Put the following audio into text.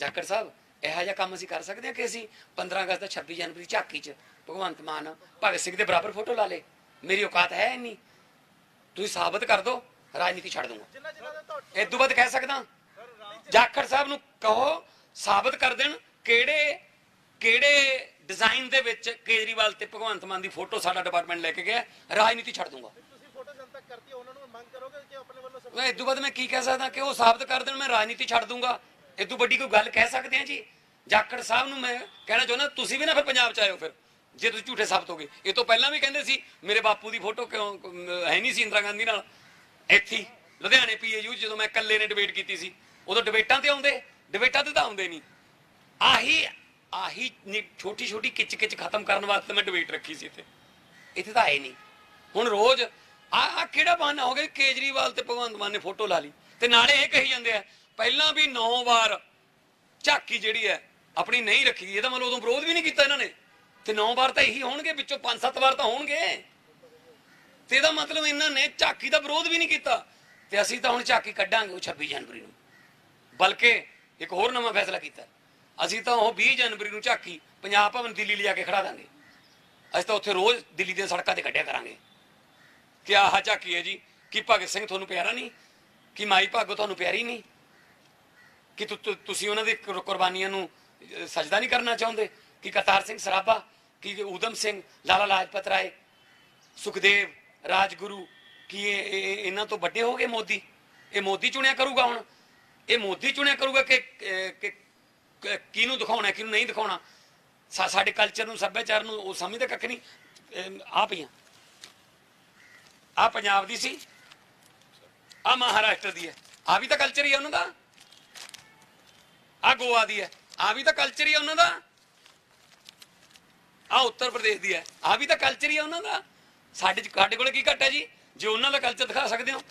ਜਾਖੜ ਸਾਹਿਬ ਇਹੋ ਜਿਹਾ ਕੰਮ ਅਸੀਂ ਕਰ ਸਕਦੇ ਹਾਂ ਕਿ ਅਸੀਂ 15 ਅਗਸਤ ਦਾ 26 ਜਨਵਰੀ ਝਾਕੀ 'ਚ ਭਗਵੰਤ ਮਾਨ ਭਗਤ ਸਿੰਘ ਦੇ ਬਰਾਬਰ ਫੋਟੋ ਲਾ ਲੇ। ਮੇਰੀ ਔਕਾਤ ਹੈ ਨਹੀਂ ਤੁਸੀਂ ਸਾਬਤ ਕਰ ਦਿਓ ਰਾਜਨੀਤੀ ਛੱਡ ਦੂੰਗਾ। ਦੇ ਇਹ ਤੋਂ ਬਾਅਦ ਕਹਿ ਸਕਦਾ। ਜਾਖੜ ਸਾਹਿਬ ਨੂੰ ਕਹੋ ਸਾਬਤ ਕਰ ਦੇਣ ਕਿਹੜੇ ਕਿਹੜੇ ਡਿਜ਼ਾਈਨ ਦੇ ਵਿੱਚ ਕੇਜਰੀਵਾਲ ਤੇ ਭਗਵੰਤ ਮਾਨ ਦੀ ਫੋਟੋ ਸਾਡਾ ਡਿਪਾਰਟਮੈਂਟ ਲੈ ਕੇ ਗਿਆ ਰਾਜਨੀਤੀ ਛੱਡ ਦੂੰਗਾ। ਤੁਸੀਂ ਫੋਟੋ ਜਨਤਕ ਕਰਤੀ ਉਹਨਾਂ ਨੂੰ ਮੰਗ ਕਰੋਗੇ ਕਿ ਆਪਣੇ ਵੱਲੋਂ ਸਭ ਮੈਂ ਇਹ ਤੋਂ ਬਾਅਦ ਮੈਂ ਕੀ ਕਹਿ ਸਕਦਾ ਕਿ ਉਹ ਸਾਬਤ ਕਰ ਦੇਣ ਮੈਂ ਰਾਜਨੀਤੀ ਛੱਡ ਦੂੰਗਾ। ਇਹ ਤੋਂ ਵੱਡੀ ਕੋਈ ਗੱਲ ਕਹਿ ਸਕਦੇ ਆ ਜੀ? ਜਾਖੜ ਸਾਹਿਬ ਨੂੰ ਮੈਂ ਕਹਿਣਾ ਚਾਹੁੰਦਾ, ਤੁਸੀਂ ਵੀ ਨਾ ਫਿਰ ਪੰਜਾਬ ਚ ਆਇਓ ਫਿਰ, ਜੇ ਤੁਸੀਂ ਝੂਠੇ ਸਾਬਤ ਹੋਗੇ ਇਹ ਤੋਂ ਪਹਿਲਾਂ ਵੀ ਕਹਿੰਦੇ ਸੀ, ਮੇਰੇ ਬਾਪੂ ਦੀ ਫੋਟੋ ਕਿਉਂ ਹੈ ਨਹੀਂ ਸੀ ਇੰਦਰਾ ਗਾਂਧੀ ਨਾਲ? ਇੱਥੇ ਲੁਧਿਆਣੇ ਪੀਏਯੂ ਜਦੋਂ ਮੈਂ ਇਕੱਲੇ ਨੇ ਡਿਬੇਟ ਕੀਤੀ ਸੀ। ਉਦੋਂ ਡਿਬੇਟਾਂ ਤੇ ਆਉਂਦੇ ਡਿਬੇਟਾਂ ਤੇ ਤਾਂ ਆਉਂਦੇ ਨਹੀਂ। ਆਹੀ ਆਹੀ ਛੋਟੀ ਛੋਟੀ ਕਿਚ ਕਿਚ ਖਤਮ ਕਰਨ ਵਾਸਤੇ ਮੈਂ ਡਿਬੇਟ ਰੱਖੀ ਸੀ ਇੱਥੇ। ਇੱਥੇ ਤਾਂ ਆਏ ਨਹੀਂ। ਹੁਣ ਰੋਜ਼, ਆ ਆ ਕਿਹੜਾ ਬਹਾਨਾ ਹੋ ਗਿਆ ਕੇਜਰੀਵਾਲ ਤੇ ਭਗਵੰਤ ਮਾਨ ਨੇ ਫੋਟੋ ਲਾ ਲਈ? ਤੇ ਨਾਲੇ ਇਹ ਕਹੀ ਜਾਂਦੇ ਆ ਪਹਿਲਾਂ ਵੀ 9 ਵਾਰ ਝਾਕੀ ਜਿਹੜੀ ਹੈ, ਆਪਣੀ ਨਹੀਂ ਰੱਖੀ ਗਈ। ਇਹਦਾ ਮਤਲਬ ਉਦੋਂ ਵਿਰੋਧ ਵੀ ਨਹੀਂ ਕੀਤਾ ਇਹਨਾਂ ਨੇ। ਤੇ 9 ਵਾਰ ਤਾਂ ਇਹੀ ਹੋਣਗੇ, ਵਿੱਚੋਂ 5-7 ਵਾਰ ਤਾਂ ਹੋਣਗੇ। ਤੇ ਇਹਦਾ ਮਤਲਬ ਇਹਨਾਂ ਨੇ ਝਾਕੀ ਦਾ ਵਿਰੋਧ ਵੀ ਨਹੀਂ ਕੀਤਾ। ਤੇ ਅਸੀਂ ਤਾਂ ਹੁਣ ਝਾਕੀ ਕੱਢਾਂਗੇ ਉਹ 26 ਜਨਵਰੀ ਨੂੰ। ਬਲਕਿ ਇੱਕ ਹੋਰ ਨਵਾਂ ਫੈਸਲਾ ਕੀਤਾ। ਅਸੀਂ ਤਾਂ ਉਹ 20 ਜਨਵਰੀ ਨੂੰ ਝਾਕੀ ਪੰਜਾਬ ਭਵਨ ਦਿੱਲੀ ਲਿਆ ਕੇ ਖੜਾ ਦਾਂਗੇ। ਅਸੀਂ ਤਾਂ ਉੱਥੇ ਰੋਜ਼ ਦਿੱਲੀ ਦੀਆਂ ਸੜਕਾਂ ਤੇ ਕੱਢਿਆ ਕਰਾਂਗੇ। ਕਿ ਆਹ ਝਾਕੀ ਹੈ ਜੀ? ਕਿ ਭਗਤ ਸਿੰਘ ਤੁਹਾਨੂੰ ਪਿਆਰਾ ਨਹੀਂ? ਕਿ ਮਾਈ ਭਾਗੋ ਤੁਹਾਨੂੰ ਪਿਆਰੀ ਨਹੀਂ? ਕਿ ਤੁਸੀਂ ਉਹਨਾਂ ਦੀ ਕੁਰਬਾਨੀਆਂ ਨੂੰ ਅਹ, ਸਜਦਾ ਨਹੀਂ ਕਰਨਾ ਚਾਹੁੰਦੇ? ਕਿ ਕਰਤਾਰ ਸਿੰਘ ਸਰਾਭਾ ਕਿ ਊਧਮ ਸਿੰਘ ਲਾਲਾ ਲਾਜਪਤ ਰਾਏ ਸੁਖਦੇਵ ਰਾਜਗੁਰੂ ਕੀ ਇਹ ਇਹਨਾਂ ਤੋਂ ਵੱਡੇ ਹੋ ਗਏ ਮੋਦੀ? ਇਹ ਮੋਦੀ ਚੁਣਿਆ ਕਰੂਗਾ ਹੁਣ? ਇਹ ਮੋਦੀ ਚੁਣਿਆ ਕਰੂਗਾ ਕਿ ਕਿਹਨੂੰ ਦਿਖਾਉਣਾ ਕਿਹਨੂੰ ਨਹੀਂ ਦਿਖਾਉਣਾ? ਸਾ- ਸਾਡੇ ਕਲਚਰ ਨੂੰ ਸੱਭਿਆਚਾਰ ਨੂੰ ਉਹ ਸਮਝਦੇ ਕੱਖ ਨਹੀਂ? ਆ ਪਈਆਂ ਆ। ਪੰਜਾਬ ਦੀ ਸੀ। ਆ ਮਹਾਰਾਸ਼ਟਰ ਦੀ ਹੈ। ਆ ਵੀ ਤਾਂ ਕਲਚਰ ਹੀ ਹੈ ਉਹਨਾਂ ਦਾ। ਆ ਗੋਆ ਦੀ ਹੈ। ਆ ਵੀ ਤਾਂ ਕਲਚਰ ਹੀ ਹੈ ਉਹਨਾਂ ਦਾ। ਆ ਉੱਤਰ ਪ੍ਰਦੇਸ਼ ਦੀ ਹੈ। ਆ ਵੀ ਤਾਂ ਕਲਚਰ ਹੀ ਹੈ ਉਹਨਾਂ ਦਾ। ਸਾਡੇ ਸਾਡੇ ਕੋਲ ਕੀ ਘੱਟ ਹੈ ਜੀ? ਜੇ ਉਹਨਾਂ ਦਾ ਕਲਚਰ ਦਿਖਾ ਸਕਦੇ ਹੋ।